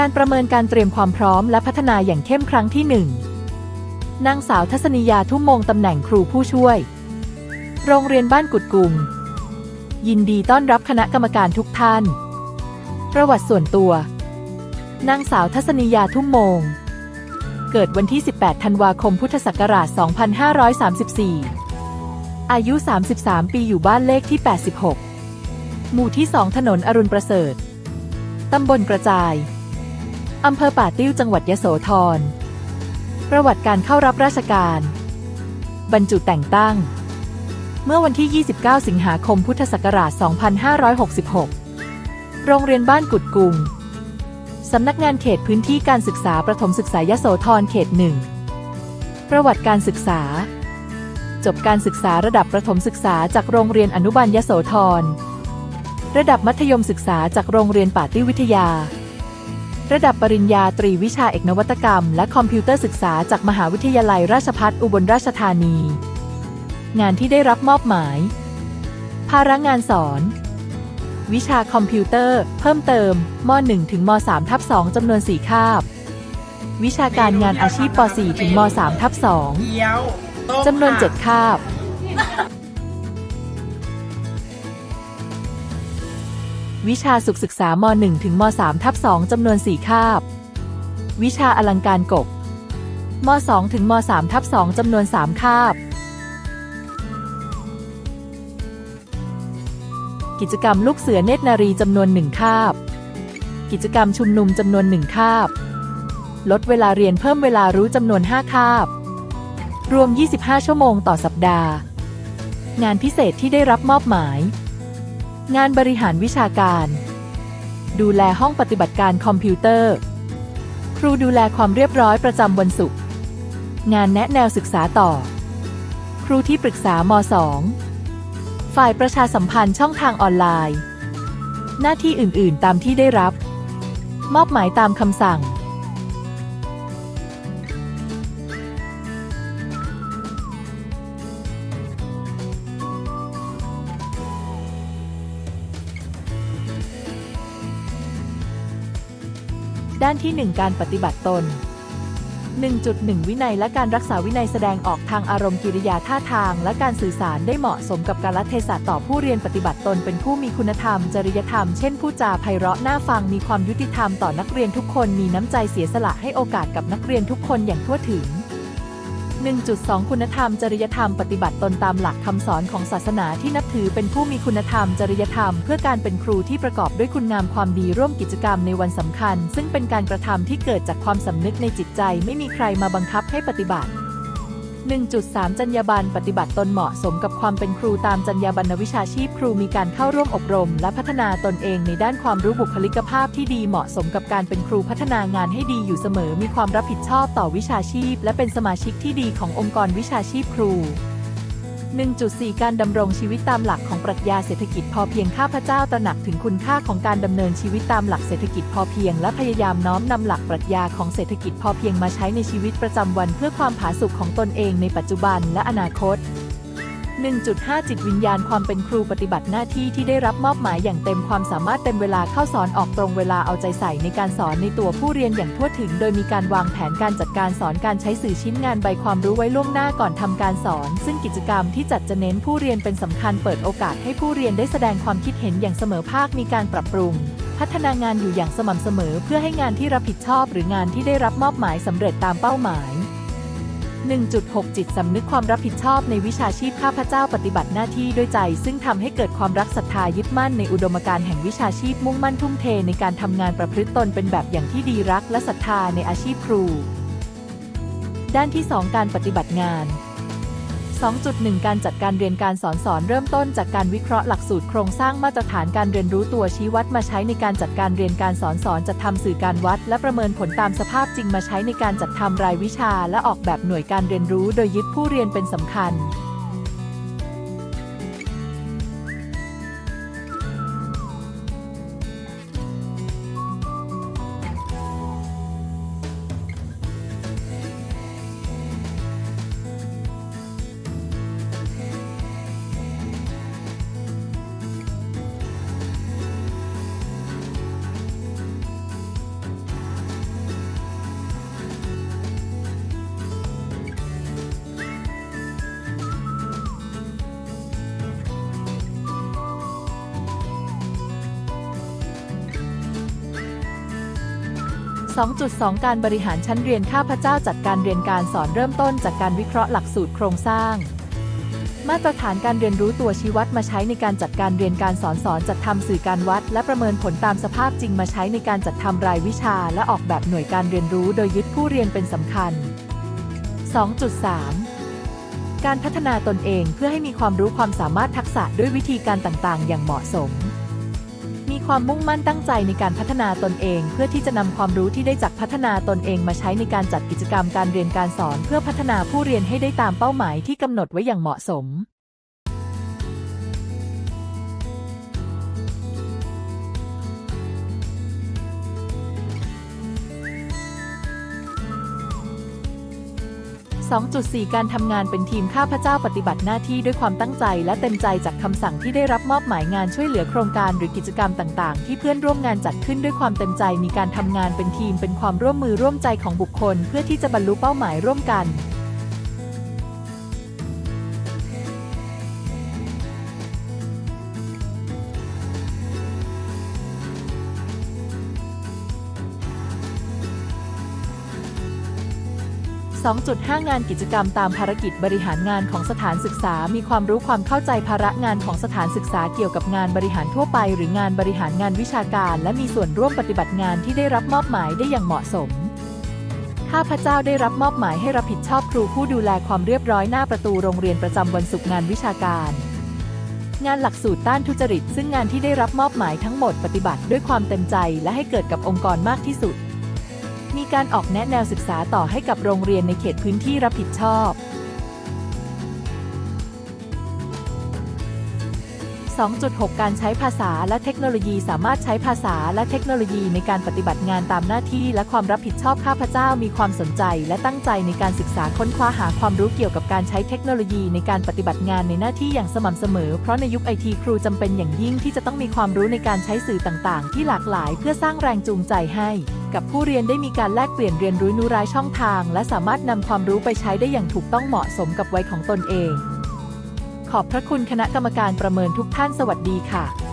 การประเมินการเตรียมความพร้อมและพัฒนาอย่างเข้มครั้งที่หนึ่งนางสาวทัศนียาทุ่มมงตำแหน่งครูผู้ช่วย โรงเรียนบ้านกุดกุง ยินดีต้อนรับคณะกรรมการทุกท่าน ประวัติส่วนตัว นางสาวทัศนียาทุ่มมง เกิดวันที่ 18 ธันวาคม พุทธศักราช 2534 อายุ 33 ปีอยู่บ้านเลขที่ 86 หมู่ที่ 2 ถนนอรุณประเสริฐ ตำบลกระจาย อำเภอป่าติ้วจังหวัดยโสธร ประวัติการเข้ารับราชการ บรรจุแต่งตั้ง เมื่อวันที่ 29 สิงหาคมพุทธศักราช 2566 โรงเรียนบ้านกุดกุง สำนักงานเขตพื้นที่การศึกษาประถมศึกษายโสธรเขตหนึ่ง ประวัติการศึกษา จบการศึกษาระดับประถมศึกษาจากโรงเรียนอนุบาลยโสธร ระดับมัธยมศึกษาจากโรงเรียนป่าติ้ววิทยา ระดับปริญญาตรีวิชาเอกนวัตกรรม และคอมพิวเตอร์ศึกษาจากมหาวิทยาลัยราชภัฏอุบลราชธานี งานที่ได้รับมอบหมาย ภาระงานสอน วิชาคอมพิวเตอร์ เพิ่มเติมม .1 ถึงม .3 ทับ2จำนวน 4 คาบ วิชาการงานอาชีพป .4 ถึงม .3 ทับเกี๊ยวต้ม2จำนวนผัก7คาบ วิชาสุขศึกษาม .1 ถึงม .3 ทับ2จำนวน 4 คาบ วิชาอลังการกบม .2 ถึงม .3 ทับ2จำนวน 3 คาบ กิจกรรมลูกเสือเนตรนารีจำนวนหนึ่งคาบ กิจกรรมชุมนุมจำนวนหนึ่งคาบ ลดเวลาเรียนเพิ่มเวลารู้จำนวน 5 คาบ รวม 25 ชั่วโมงต่อสัปดาห์ งานพิเศษที่ได้รับมอบหมาย งานบริหารวิชาการ ดูแลห้องปฏิบัติการคอมพิวเตอร์ ครูดูแลความเรียบร้อยประจำวันศุกร์ งานแนะแนวศึกษาต่อ ครูที่ปรึกษาม .2 ฝ่ายประชาสัมพันธ์ช่องทางออนไลน์ หน้าที่อื่น ๆ ตามที่ได้รับ มอบหมายตามคำสั่ง ด้านที่ 1 การปฏิบัติตน 1.1 วินัยและการรักษาวินัยแสดงออกทางอารมณ์กิริยาท่าทาง และการสื่อสารได้เหมาะสมกับการละเทศะต่อผู้เรียนปฏิบัติตนเป็นผู้มีคุณธรรม จริยธรรม เช่นผู้จาไพเราะน่าฟังมีความยุติธรรมต่อนักเรียนทุกคนมีน้ำใจเสียสละให้โอกาสกับนักเรียนทุกคนอย่างทั่วถึง 1.2 คุณธรรม จริยธรรมปฏิบัติตนตามหลักคำสอนของศาสนาที่นับถือเป็นผู้มีคุณธรรม จริยธรรม เพื่อการเป็นครูที่ประกอบด้วยคุณงามความดีร่วมกิจกรรมในวันสำคัญ ซึ่งเป็นการกระทำที่เกิดจากความสำนึกในจิตใจ ไม่มีใครมาบังคับให้ปฏิบัติ 1.3 จรรยาบรรณปฏิบัติตนเหมาะสมกับความเป็นครูตามจรรยาบรรณวิชาชีพครูมีการเข้าร่วมอบรม และพัฒนาตนเองในด้านความรู้บุคลิกภาพที่ดีเหมาะสมกับการเป็นครูพัฒนางานให้ดีอยู่เสมอ มีความรับผิดชอบต่อวิชาชีพ และเป็นสมาชิกที่ดีขององค์กรวิชาชีพครู 1.4 การดำรงชีวิตตามหลักของปรัชญาเศรษฐกิจพอเพียงข้าพเจ้าตระหนักถึงคุณค่าของการดำเนินชีวิตตามหลักเศรษฐกิจพอเพียง และพยายามน้อมนำหลักปรัชญาของเศรษฐกิจพอเพียงมาใช้ในชีวิตประจำวันเพื่อความผาสุกของตนเองในปัจจุบันและอนาคต 1.5 จิตวิญญาณความเป็นครูปฏิบัติหน้าที่ที่ได้รับมอบหมายอย่างเต็มความสามารถเต็มเวลาเข้าสอนออกตรงเวลาเอาใจใส่ในการสอนในตัวผู้เรียนอย่างทั่วถึง โดยมีการวางแผนการจัดการสอนการใช้สื่อชิ้นงานใบความรู้ไว้ล่วงหน้าก่อนทำการสอน ซึ่งกิจกรรมที่จัดจะเน้นผู้เรียนเป็นสำคัญเปิดโอกาสให้ผู้เรียนได้แสดงความคิดเห็นอย่างเสมอภาคมีการปรับปรุงพัฒนางานอยู่อย่างสม่ำเสมอ เพื่อให้งานที่รับผิดชอบหรืองานที่ได้รับมอบหมายสำเร็จตามเป้าหมาย 1.6 จิตสำนึกความรับผิดชอบในวิชาชีพข้าพเจ้าปฏิบัติหน้าที่ด้วยใจ ซึ่งทำให้เกิดความรักศรัทธายึดมั่นในอุดมการณ์แห่งวิชาชีพมุ่งมั่นทุ่มเทในการทำงานประพฤติตนเป็นแบบอย่างที่ดีรักและศรัทธาในอาชีพครู ด้านที่ 2 การปฏิบัติงาน 2.1 การจัดการเรียนการสอนสอนเริ่มต้นจากการวิเคราะห์หลักสูตรโครงสร้างมาตรฐานการเรียนรู้ตัวชี้วัดมาใช้ในการจัดการเรียนการสอนสอนจัดทำสื่อการวัด และประเมินผลตามสภาพจริงมาใช้ในการจัดทำรายวิชา และออกแบบหน่วยการเรียนรู้โดยยึดผู้เรียนเป็นสำคัญ 2.2 การบริหารชั้นเรียนข้าพเจ้าจัดการเรียนการสอนเริ่มต้นจากการวิเคราะห์หลักสูตรโครงสร้าง มาตรฐานการเรียนรู้ตัวชี้วัดมาใช้ในการจัดการเรียนการสอนสอนจัดทำสื่อการวัด และประเมินผลตามสภาพจริงมาใช้ในการจัดทำรายวิชา และออกแบบหน่วยการเรียนรู้โดยยึดผู้เรียนเป็นสำคัญ 2.3การพัฒนาตนเองเพื่อให้มีความรู้ความสามารถทักษะด้วยวิธีการต่างๆ อย่างเหมาะสม มีความมุ่งมั่นตั้งใจในการพัฒนาตนเอง เพื่อที่จะนำความรู้ที่ได้จากพัฒนาตนเองมาใช้ในการจัดกิจกรรมการเรียนการสอน เพื่อพัฒนาผู้เรียนให้ได้ตามเป้าหมายที่กำหนดไว้อย่างเหมาะสม 2.4 การทำงานเป็นทีมข้าพเจ้าปฏิบัติหน้าที่ด้วยความตั้งใจและเต็มใจจากคำสั่งที่ได้รับมอบหมายงานช่วยเหลือโครงการหรือกิจกรรมต่างๆ ที่เพื่อนร่วมงานจัดขึ้นด้วยความเต็มใจมีการทำงานเป็นทีมเป็นความร่วมมือร่วมใจของบุคคล เพื่อที่จะบรรลุเป้าหมายร่วมกัน 2.5 งานกิจกรรมตามภารกิจบริหารงานของสถานศึกษา มีความรู้ความเข้าใจภาระงานของสถานศึกษาเกี่ยวกับงานบริหารทั่วไป หรืองานบริหารงานวิชาการ และมีส่วนร่วมปฏิบัติงานที่ได้รับมอบหมายได้อย่างเหมาะสมข้าพเจ้าได้รับมอบหมายให้รับผิดชอบครูผู้ดูแลความเรียบร้อยหน้าประตูโรงเรียนประจำวันศุกร์งานวิชาการงานหลักสูตรต้านทุจริต ซึ่งงานที่ได้รับมอบหมายทั้งหมดปฏิบัติด้วยความเต็มใจและให้เกิดกับองค์กรมากที่สุด มีการออกแนะแนวศึกษาต่อให้กับโรงเรียนในเขตพื้นที่รับผิดชอบ 2.6 การใช้ภาษาและเทคโนโลยีสามารถใช้ภาษาและเทคโนโลยีในการปฏิบัติงานตามหน้าที่และความรับผิดชอบข้าพเจ้ามีความสนใจ และตั้งใจในการศึกษาค้นคว้าหาความรู้เกี่ยวกับการใช้เทคโนโลยีในการปฏิบัติงานในหน้าที่อย่างสม่ำเสมอ เพราะในยุคไอทีครูจำเป็นอย่างยิ่งที่จะต้องมีความรู้ในการใช้สื่อต่าง ๆ ที่หลากหลาย เพื่อสร้างแรงจูงใจให้ กับผู้เรียนได้มีการแลกเปลี่ยนเรียนรู้นูรายช่องทาง และสามารถนำความรู้ไปใช้ได้อย่างถูกต้องเหมาะสมกับวัยของตนเอง ขอบพระคุณคณะกรรมการประเมินทุกท่านสวัสดีค่ะ